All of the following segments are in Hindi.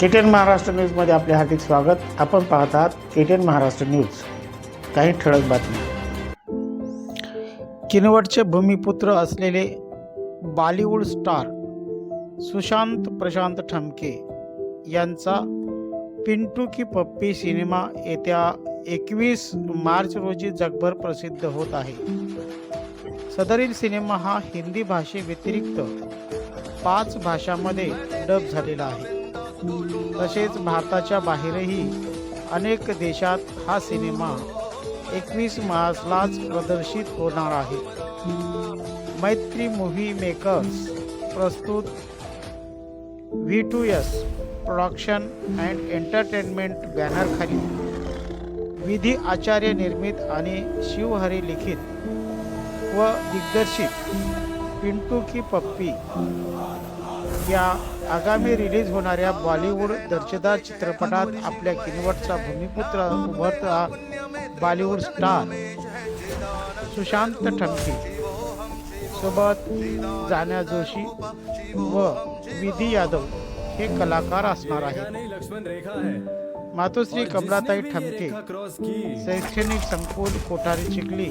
केटेन महाराष्ट्र न्यूजमध्ये आपले हार्दिक स्वागत. आपण पाहत आहात केटेन महाराष्ट्र न्यूज. काही ठळक बातमी किनवटचे भूमिपुत्र असलेले बॉलिवूड स्टार सुशांत प्रशांत ठमके यांचा पिंटू की पप्पी सिनेमा येत्या एकवीस मार्च रोजी जगभर प्रसिद्ध होत आहे. सदरील सिनेमा हा हिंदी भाषेव्यतिरिक्त पाच भाषांमध्ये डब झालेला आहे. तसेच भारताच्या बाहेरही अनेक देशात हा सिनेमा एकवीस मार्चलाच प्रदर्शित होणार आहे. मैत्री मूव्ही मेकर्स प्रस्तुत V two S production and entertainment बॅनरखाली Vidhi Acharya निर्मित आणि शिवहरी लिखित व दिग्दर्शित पिंटू की पप्पी या आगामी रिलीज होणाऱ्या बॉलिवूड दर्जेदार चित्रपटात आपल्या किनवटचा भूमिपुत्र उभरता बॉलिवूड स्टार सुशांत ठमके. सोबत जाण्या जोशी व विधी यादव हे कलाकार असणार आहेत. मातोश्री कमलाताई ठमके शैक्षणिक संकुल कोठारी चिखली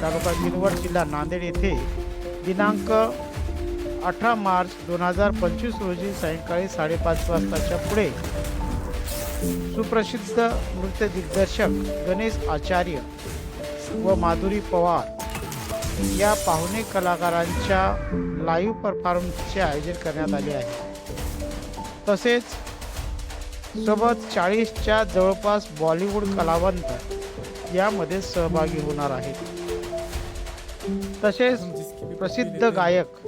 तालुका किनवट जिल्हा नांदेड येथे दिनांक अठरा मार्च दोन हजार पंचवीस रोजी सायंकाळी साडेपाच वाजताच्या पुढे. सुप्रसिद्ध नृत्य दिग्दर्शक गणेश आचार्य व माधुरी पवार या पाहुणे कलाकारांच्या लाईव्ह परफॉर्मन्सचे आयोजन करण्यात आले आहे. तसेच सोबत चाळीसच्या जवळपास बॉलिवूड कलावंत यामध्ये सहभागी होणार आहेत. तसेच प्रसिद्ध गायक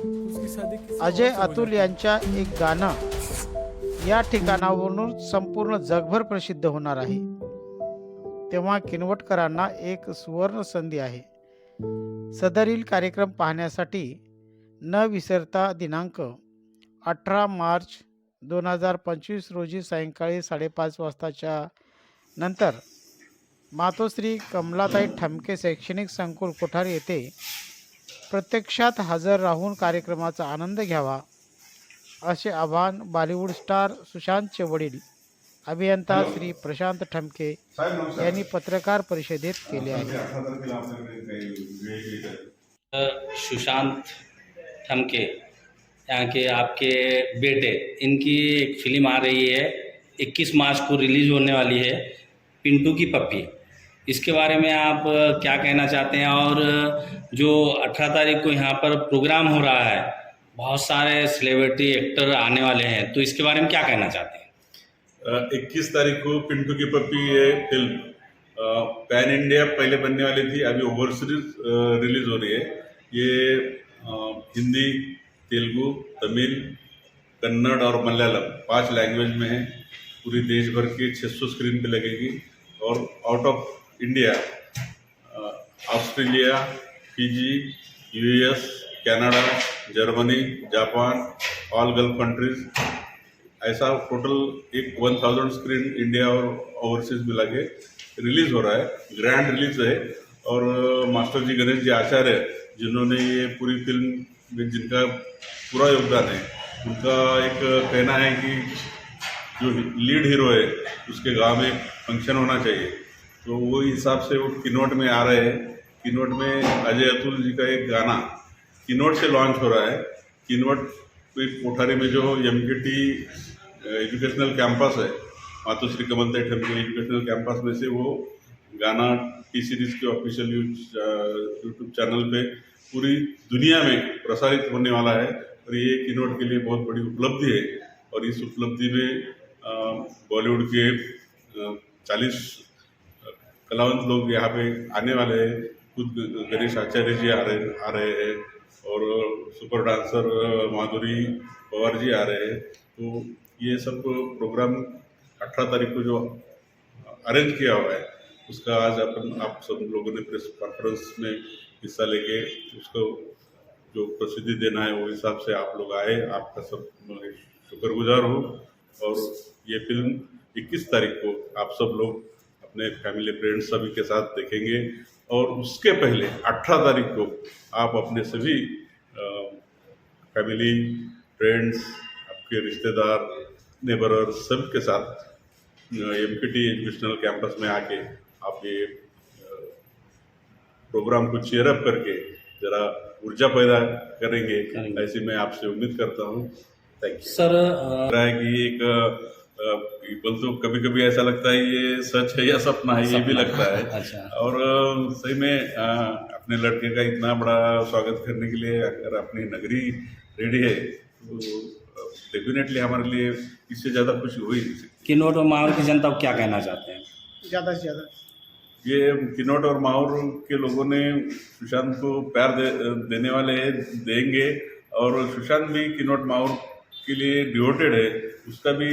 अजय अतुल यांच्या एक गाणं. या ठिकाणावरून संपूर्ण जगभर प्रसिद्ध होणार आहे. तेव्हा किनवटकरांना एक सुवर्ण संधी आहे. सदरील कार्यक्रम पाहण्यासाठी न विसरता दिनांक अठरा मार्च दोन हजार पंचवीस रोजी सायंकाळी साडेपाच वाजताच्या नंतर मातोश्री कमलाताई ठमके शैक्षणिक संकुल कोठारी येथे प्रत्यक्षात हजर राहून कार्यक्रमाचा आनंद घ्यावा. असे आवाहन बॉलिवूड स्टार सुशांतचे वडील अभियंता श्री प्रशांत ठमके यांनी पत्रकार परिषदेत केले आहे. सुशांत ठमके यहाँ के आपके बेटे इनकी एक फिल्म आ रही है 21 मार्च को रिलीज होने वाली है पिंटू की पप्पी। इसके बारे में आप क्या कहना चाहते हैं? और जो 18 तारीख को यहाँ पर प्रोग्राम हो रहा है, बहुत सारे सेलिब्रिटी एक्टर आने वाले हैं तो इसके बारे में क्या कहना चाहते हैं? इक्कीस तारीख को पिंटू की पप्पी ये फ़िल्म पैन इंडिया पहले बनने वाली थी, अभी ओवर ओवरसीज रिलीज़ हो रही है। ये हिंदी, तेलुगु, तमिल, कन्नड़ और मलयालम पाँच लैंग्वेज में है। पूरी देश भर की 600 स्क्रीन पे लगेगी। और out of India Australia Fiji US Canada Germany Japan all gulf countries ऐसा टोटल एक वन थाउज़ेंड स्क्रीन इंडिया और ओवरसीज मिला के रिलीज़ हो रहा है ग्रैंड रिलीज़ है। और मास्टर जी गणेश जी आचार्य जिन्होंने ये पूरी फ़िल्म में जिनका पूरा योगदान है, उनका एक कहना है कि जो लीड हीरो है, उसके गाँव में फ़ंक्शन होना चाहिए। तो वो हिसाब से वो किनोट में आ रहे हैं। किनोट में अजय अतुल जी का एक गाना किनोट से लॉन्च हो रहा है। किनोट कोठारी में जो एम एजुकेशनल कैंपस है मातोश्री कमलताई ठमके एजुकेशनल कैंपस में से वो गाना टी सीरीज़ के ऑफिशियल यूट्यूब चैनल पे पूरी दुनिया में प्रसारित होने वाला है और ये किनोट के लिए बहुत बड़ी उपलब्धि है। और इस उपलब्धि में बॉलीवुड के चालीस कलावंत लोग यहाँ पे आने वाले हैं। खुद गणेश आचार्य जी आ रहे आ रहे हैं और सुपर डांसर माधुरी पवार जी आ रहे हैं। तो ये सब प्रोग्राम अठारह तारीख को जो अरेंज किया हुआ है, उसका आज अपन, आप सब लोगों ने प्रेस कॉन्फ्रेंस में हिस्सा लेके उसको जो प्रसिद्धि देना है, वो हिसाब से आप लोग आए। आपका सब शुक्रगुजार हो। और ये फ़िल्म 21 तारीख को आप सब लोग अपने फैमिली फ्रेंड्स सभी के साथ देखेंगे। और उसके पहले 18 तारीख को आप अपने सभी फैमिली फ्रेंड्स आपके रिश्तेदार नेबर और सबके साथ M P T educational campus में आके आप ये प्रोग्राम को चेयरअप करके जरा ऊर्जा पैदा करेंगे। ऐसी मैं आपसे उम्मीद करता हूँ। थैंक यू सर रहा है कि एक पीपल तो कभी कभी ऐसा लगता है ये सच है या सपना है ये भी लगता है। अच्छा। और सही में अपने लड़के का इतना बड़ा स्वागत करने के लिए अगर अपनी नगरी रेडी है तो डेफिनेटली हमारे लिए इससे ज़्यादा खुशी हो ही नहीं सकती। किन्नौर और माहौल की जनता को क्या कहना चाहते हैं? ज़्यादा से ज़्यादा। ये किन्नौट और माहौर के लोगों ने सुशांत को प्यार दे, देने वाले हैं देंगे। और सुशांत भी किन्नौट माहौर के लिए डिवोटेड है उसका भी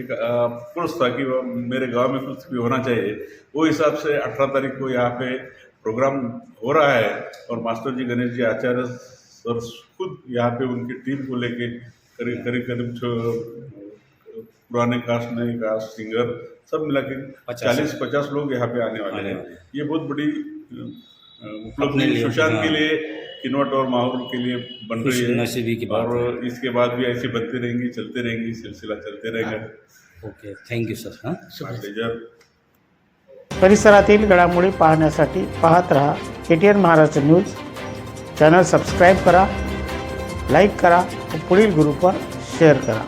एक अफकोर्स था कि मेरे गाँव में कुछ भी होना चाहिए। वो हिसाब से अठारह तारीख को यहाँ पे प्रोग्राम हो रहा है और मास्टर जी गणेश जी आचार्य सर खुद यहाँ पे उनकी टीम को लेके करीब करीब करीब पुराने कास्ट नए कास्ट सिंगर सब मिला के चालीस पचास लोग यहाँ पे आने वाले हैं। ये बहुत बड़ी उपलब्धि सुशांत हाँ। के लिए किन्वट और माहौल के लिए बन रही है। नसीबी की बात और इसके बाद भी ऐसी बनती रहेंगी चलते रहेंगी सिलसिला चलते रहेगा। ओके थँक्यू सर हाँ। pleasure. परिसरातील घडामोडी पाहण्यासाठी पाहत रहा K T N Maharashtra news. Channel subscribe करा लाइक करा व पुढील ग्रुपवर शेयर करा.